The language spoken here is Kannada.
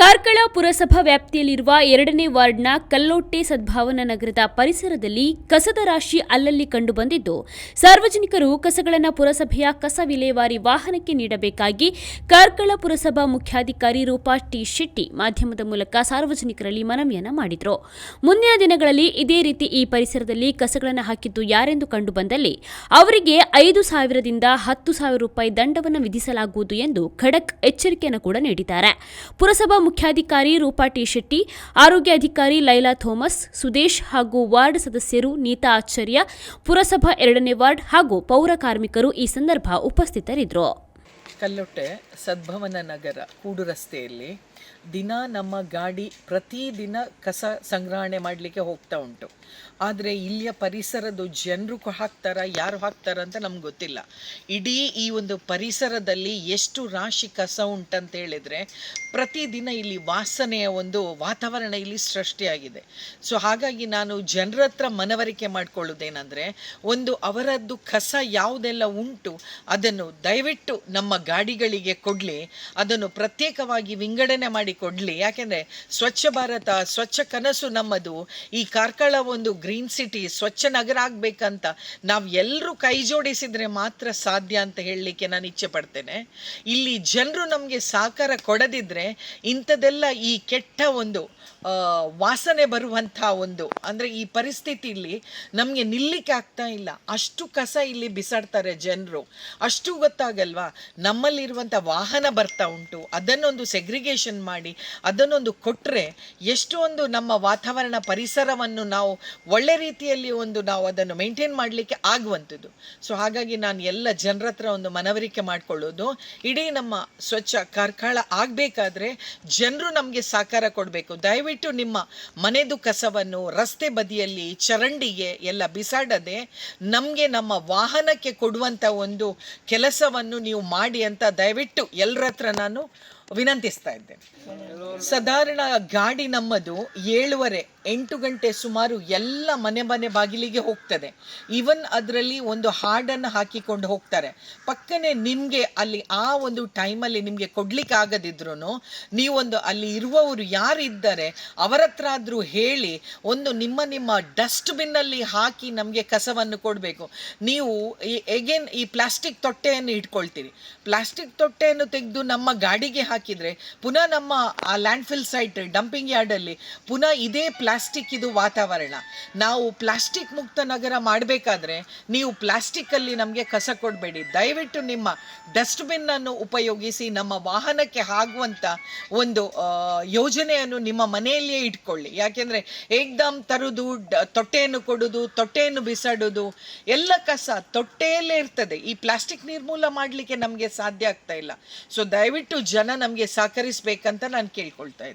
ಕಾರ್ಕಳ ಪುರಸಭಾ ವ್ಯಾಪ್ತಿಯಲ್ಲಿರುವ ಎರಡನೇ ವಾರ್ಡ್ನ ಕಲ್ಲೋಟ್ಟೆ ಸದ್ಭಾವನಾ ನಗರದ ಪರಿಸರದಲ್ಲಿ ಕಸದ ರಾಶಿ ಅಲ್ಲಲ್ಲಿ ಕಂಡುಬಂದಿದ್ದು, ಸಾರ್ವಜನಿಕರು ಕಸಗಳನ್ನು ಪುರಸಭೆಯ ಕಸ ವಿಲೇವಾರಿ ವಾಹನಕ್ಕೆ ನೀಡಬೇಕಾಗಿ ಕಾರ್ಕಳ ಪುರಸಭಾ ಮುಖ್ಯಾಧಿಕಾರಿ ರೂಪಾ ಟಿ. ಶೆಟ್ಟಿ ಮಾಧ್ಯಮದ ಮೂಲಕ ಸಾರ್ವಜನಿಕರಲ್ಲಿ ಮನವಿಯನ್ನ ಮಾಡಿದರು. ಮುಂದಿನ ದಿನಗಳಲ್ಲಿ ಇದೇ ರೀತಿ ಈ ಪರಿಸರದಲ್ಲಿ ಕಸಗಳನ್ನು ಹಾಕಿದ್ದು ಯಾರೆಂದು ಕಂಡುಬಂದಲ್ಲಿ, ಅವರಿಗೆ ಐದು ಸಾವಿರದಿಂದ ಹತ್ತು ಸಾವಿರ ರೂಪಾಯಿ ದಂಡವನ್ನು ವಿಧಿಸಲಾಗುವುದು ಎಂದು ಖಡಕ್ ಎಚ್ಚರಿಕೆಯನ್ನು ಕೂಡ ನೀಡಿದ್ದಾರೆ. ಪುರಸಭಾ ಮುಖ್ಯಾಧಿಕಾರಿ ರೂಪಾ ಟಿ ಶೆಟ್ಟಿ, ಆರೋಗ್ಯ ಅಧಿಕಾರಿ ಲೈಲಾ ಥೋಮಸ್, ಸುದೇಶ್ ಹಾಗೂ ವಾರ್ಡ್ ಸದಸ್ಯರು ನೀತಾ ಆಚಾರ್ಯ, ಪುರಸಭಾ ಎರಡನೇ ವಾರ್ಡ್ ಹಾಗೂ ಪೌರ ಕಾರ್ಮಿಕರು ಈ ಸಂದರ್ಭ ಉಪಸ್ಥಿತರಿದ್ದರು. ಕಲ್ಲೊಟ್ಟೆ ಸದ್ಭವನ ನಗರ ಕೂಡು ರಸ್ತೆಯಲ್ಲಿ ದಿನ ನಮ್ಮ ಗಾಡಿ ಪ್ರತಿದಿನ ಕಸ ಸಂಗ್ರಹಣೆ ಮಾಡಲಿಕ್ಕೆ ಹೋಗ್ತಾ ಉಂಟು. ಆದರೆ ಇಲ್ಲಿಯ ಪರಿಸರದ ಜನರು ಹಾಕ್ತಾರ, ಯಾರು ಹಾಕ್ತಾರ ಅಂತ ನಮ್ಗೆ ಗೊತ್ತಿಲ್ಲ. ಇಡೀ ಈ ಒಂದು ಪರಿಸರದಲ್ಲಿ ಎಷ್ಟು ರಾಶಿ ಕಸ ಉಂಟಂತ ಹೇಳಿದರೆ ಪ್ರತಿದಿನ ಇಲ್ಲಿ ವಾಸನೆಯ ಒಂದು ವಾತಾವರಣ ಇಲ್ಲಿ ಸೃಷ್ಟಿಯಾಗಿದೆ. ಸೊ ಹಾಗಾಗಿ ನಾನು ಜನರ ಹತ್ರ ಮನವರಿಕೆ ಮಾಡಿಕೊಳ್ಳೋದೇನೆಂದರೆ ಒಂದು ಅವರದ್ದು ಕಸ ಯಾವುದೆಲ್ಲ ಉಂಟು ಅದನ್ನು ದಯವಿಟ್ಟು ನಮ್ಮ ಗಾಡಿಗಳಿಗೆ ಕೊಡಲಿ, ಅದನ್ನು ಪ್ರತ್ಯೇಕವಾಗಿ ವಿಂಗಡಣೆ ಮಾಡಿ ಕೊಡಲಿ. ಯಾಕೆಂದರೆ ಸ್ವಚ್ಛ ಭಾರತ, ಸ್ವಚ್ಛ ಕನಸು ನಮ್ಮದು. ಈ ಕಾರ್ಕಳ ಒಂದು ಗ್ರೀನ್ ಸಿಟಿ, ಸ್ವಚ್ಛ ನಗರ ಆಗಬೇಕಂತ ನಾವು ಎಲ್ಲರೂ ಕೈ ಜೋಡಿಸಿದರೆ ಮಾತ್ರ ಸಾಧ್ಯ ಅಂತ ಹೇಳಲಿಕ್ಕೆ ನಾನು ಇಚ್ಛೆ ಪಡ್ತೇನೆ. ಇಲ್ಲಿ ಜನರು ನಮಗೆ ಸಹಕಾರ ಕೊಡದಿದ್ದರೆ ಇಂಥದ್ದೆಲ್ಲ ಈ ಕೆಟ್ಟ ಒಂದು ವಾಸನೆ ಬರುವಂಥ ಒಂದು, ಅಂದರೆ ಈ ಪರಿಸ್ಥಿತಿಯಲ್ಲಿ ನಮಗೆ ನಿಲ್ಲಿಕ್ಕೆ ಆಗ್ತಾ ಇಲ್ಲ. ಅಷ್ಟು ಕಸ ಇಲ್ಲಿ ಬಿಸಾಡ್ತಾರೆ ಜನರು. ಅಷ್ಟು ಗೊತ್ತಾಗಲ್ವಾ? ನಮ್ಮಲ್ಲಿರುವಂಥ ವಾಹನ ಬರ್ತಾ ಉಂಟು. ಅದನ್ನೊಂದು ಸೆಗ್ರಿಗೇಷನ್ ಮಾಡಿ, ಅದನ್ನೊಂದು ಕೊಟ್ಟರೆ ಎಷ್ಟೊಂದು ನಮ್ಮ ವಾತಾವರಣ ಪರಿಸರವನ್ನು ನಾವು ಒಳ್ಳೆ ರೀತಿಯಲ್ಲಿ ಒಂದು ನಾವು ಅದನ್ನು ಮೇಂಟೈನ್ ಮಾಡಲಿಕ್ಕೆ ಆಗುವಂಥದ್ದು. ಸೊ ಹಾಗಾಗಿ ನಾನು ಎಲ್ಲ ಜನರ ಹತ್ರ ಒಂದು ಮನವರಿಕೆ ಮಾಡಿಕೊಳ್ಳೋದು. ಇಡೀ ನಮ್ಮ ಸ್ವಚ್ಛ ಕಾರ್ಕಳ ಆಗಬೇಕಾದ್ರೆ ಜನರು ನಮಗೆ ಸಹಕಾರ ಕೊಡಬೇಕು. ದಯವಿಟ್ಟು ನಿಮ್ಮ ಮನೆದು ಕಸವನ್ನು ರಸ್ತೆ ಬದಿಯಲ್ಲಿ, ಚರಂಡಿಗೆ ಎಲ್ಲ ಬಿಸಾಡದೆ ನಮಗೆ ನಮ್ಮ ವಾಹನಕ್ಕೆ ಕೊಡುವಂಥ ಒಂದು ಕೆಲಸವನ್ನು ನೀವು ಮಾಡಿ ಅಂತ ದಯವಿಟ್ಟು ಎಲ್ಲರ ನಾನು ವಿನಂತಿಸ್ತಾ ಇದ್ದೇನೆ. ಸಾಧಾರಣ ಗಾಡಿ ನಮ್ಮದು ಏಳುವರೆ, ಎಂಟು ಗಂಟೆ ಸುಮಾರು ಎಲ್ಲ ಮನೆ ಮನೆ ಬಾಗಿಲಿಗೆ ಹೋಗ್ತದೆ. ಈವನ್ ಅದರಲ್ಲಿ ಒಂದು ಹಾಡನ್ನು ಹಾಕಿಕೊಂಡು ಹೋಗ್ತಾರೆ. ಪಕ್ಕನೆ ನಿಮಗೆ ಅಲ್ಲಿ ಆ ಒಂದು ಟೈಮಲ್ಲಿ ನಿಮಗೆ ಕೊಡ್ಲಿಕ್ಕೆ ಆಗದಿದ್ರು ನೀವೊಂದು ಅಲ್ಲಿ ಇರುವವರು ಯಾರಿದ್ದಾರೆ, ಅವರ ಹತ್ರ ಆದರೂ ಹೇಳಿ ಒಂದು ನಿಮ್ಮ ನಿಮ್ಮ ಡಸ್ಟ್ಬಿನ್ನಲ್ಲಿ ಹಾಕಿ ನಮಗೆ ಕಸವನ್ನು ಕೊಡಬೇಕು. ನೀವು ಈ ಎಗೇನ್ ಈ ಪ್ಲಾಸ್ಟಿಕ್ ತೊಟ್ಟೆಯನ್ನು ಇಟ್ಕೊಳ್ತೀರಿ. ಪ್ಲಾಸ್ಟಿಕ್ ತೊಟ್ಟೆಯನ್ನು ತೆಗೆದು ನಮ್ಮ ಗಾಡಿಗೆ ಹಾಕಿದರೆ ಪುನಃ ನಮ್ಮ ಆ ಲ್ಯಾಂಡ್ಫಿಲ್ ಸೈಟ್ ಡಂಪಿಂಗ್ ಯಾರ್ಡಲ್ಲಿ ಪುನಃ ಇದೇ ಪ್ಲಾಸ್ಟಿಕ್ ಇದು ವಾತಾವರಣ. ನಾವು ಪ್ಲಾಸ್ಟಿಕ್ ಮುಕ್ತ ನಗರ ಮಾಡಬೇಕಾದ್ರೆ ನೀವು ಪ್ಲಾಸ್ಟಿಕ್ಕಲ್ಲಿ ನಮಗೆ ಕಸ ಕೊಡಬೇಡಿ. ದಯವಿಟ್ಟು ನಿಮ್ಮ ಡಸ್ಟ್ಬಿನ್ನನ್ನು ಉಪಯೋಗಿಸಿ ನಮ್ಮ ವಾಹನಕ್ಕೆ ಆಗುವಂಥ ಒಂದು ಯೋಜನೆಯನ್ನು ನಿಮ್ಮ ಮನೆಯಲ್ಲಿಯೇ ಇಟ್ಕೊಳ್ಳಿ. ಯಾಕೆಂದರೆ ಏಕ್ದಮ್ ತರುವುದು ಡ- ತೊಟ್ಟೆಯನ್ನು ಕೊಡೋದು, ತೊಟ್ಟೆಯನ್ನು ಬಿಸಾಡೋದು, ಎಲ್ಲ ಕಸ ತೊಟ್ಟೆಯಲ್ಲೇ ಇರ್ತದೆ. ಈ ಪ್ಲಾಸ್ಟಿಕ್ ನಿರ್ಮೂಲ ಮಾಡಲಿಕ್ಕೆ ನಮಗೆ ಸಾಧ್ಯ ಆಗ್ತಾ ಇಲ್ಲ. ಸೊ ದಯವಿಟ್ಟು ಜನ ನಮಗೆ ಸಹಕರಿಸಬೇಕಂತ ನಾನು ಕೇಳ್ಕೊಳ್ತಾ ಇದ್ದೀನಿ